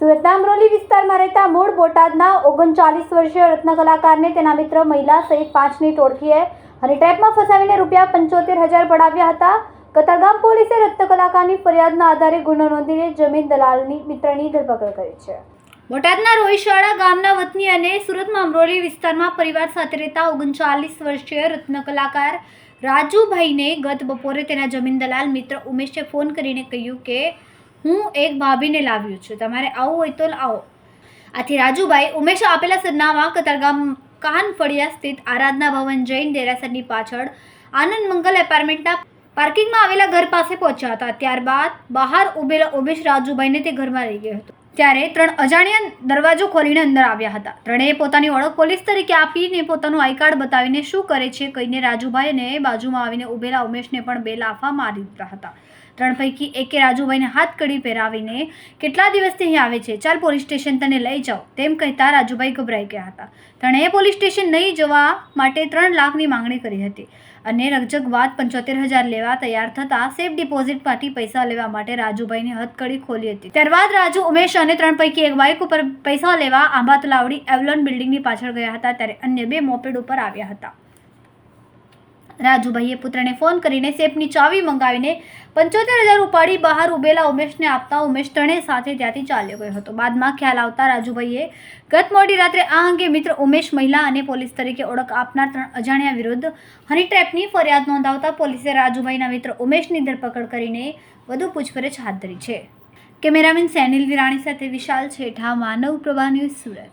સુરતના અમરોલી વિસ્તારમાં રહેતા મૂળ બોટાદના ઓગણચાલીસ વર્ષીય રત્ન કલાકારને તેના મિત્ર મહિલા સહિત પાંચની ટોળકીએ હનીટ્રેપમાં ફસાવીને રૂપિયા પંચોતેર હજાર પડાવ્યા હતા. કતારગામ પોલીસે રત્નકલાકારની ફરિયાદના આધારે ગુનો નોંધીને જમીન દલાલની મિત્રની ધરપકડ કરી છે. બોટાદના રોહિશાળા ગામના વતની અને સુરતમાં અમરોલી વિસ્તારમાં પરિવાર સાથે રહેતા ઓગણચાલીસ વર્ષીય રત્ન કલાકાર રાજુભાઈને ગત બપોરે તેના જમીન દલાલ મિત્ર ઉમેશે ફોન કરીને કહ્યું કે, હું એક ભાભીને લાવ્યું છું. તમારે આવું હોય તો આવો આથી રાજુભાઈ ઉમેશે આપેલા સરનામા કતારગામ કાનફળિયા સ્થિત આરાધના ભવન જૈન દેરાસરની પાછળ આનંદ મંગલ એપાર્ટમેન્ટના પાર્કિંગમાં આવેલા ઘર પાસે પહોંચ્યા હતા. ત્યારબાદ બહાર ઉભેલા ઉમેશ રાજુભાઈને તે ઘરમાં રહી ગયો હતો. ત્યારે ત્રણ અજાણ્યા દરવાજો ખોલીને અંદર આવ્યા હતા. ત્રણેય પોતાની ઓળખ પોલીસ તરીકે આપીને પોતાનું આઈ કાર્ડ બતાવીને શું કરે છે કહીને રાજુભાઈને બાજુમાં આવીને ઉભેલા ઉમેશને પણ બે લાફા મારી દીધા હતા. ત્રણ પૈકી એકે રાજુભાઈને હાથ કડી પહેરાવીને કેટલા દિવસથી અહીં આવે છે? ચાલ પોલીસ સ્ટેશન તને લઈ જાઓ. તેમ કહેતા રાજુભાઈ ગભરાઈ ગયા હતા. તણે પોલીસ સ્ટેશન નહીં જવા માટે ત્રણ લાખની માંગણી કરી હતી અને રકજક બાદ પંચોતેર હજાર લેવા તૈયાર થતાં સેફ ડિપોઝિટમાંથી પૈસા લેવા માટે રાજુભાઈની હથકડી ખોલી હતી. ત્યારબાદ રાજુ, ઉમેશ અને ત્રણ પૈકી એક બાઇક ઉપર પૈસા લેવા આંબા તલાવડી એવલોન બિલ્ડિંગની પાછળ ગયા હતા ત્યારે અન્ય બે મોપેડ ઉપર આવ્યા હતા. રાજુભાઈએ પુત્રને ફોન કરીને સેફની ચાવી મંગાવીને પંચોતેર હજાર ઉપાડી બહાર ઉભેલા ઉમેશને આપતા ઉમેશ ત્રણે સાથે ત્યાંથી ચાલ્યો ગયો હતો. બાદમાં ખ્યાલ આવતા રાજુભાઈએ ગત મોડી રાત્રે આ અંગે મિત્ર ઉમેશ મહિલા અને પોલીસ તરીકે ઓળખ આપનાર ત્રણ અજાણ્યા વિરુદ્ધ હની ટ્રેપની ફરિયાદ નોંધાવતા પોલીસે રાજુભાઈના મિત્ર ઉમેશની ધરપકડ કરીને વધુ પૂછપરછ હાથ ધરી છે. કેમેરામેન સેનિલ વિરાણી સાથે વિશાલ છેઠા, માનવ પ્રભા ન્યૂઝ સુરત.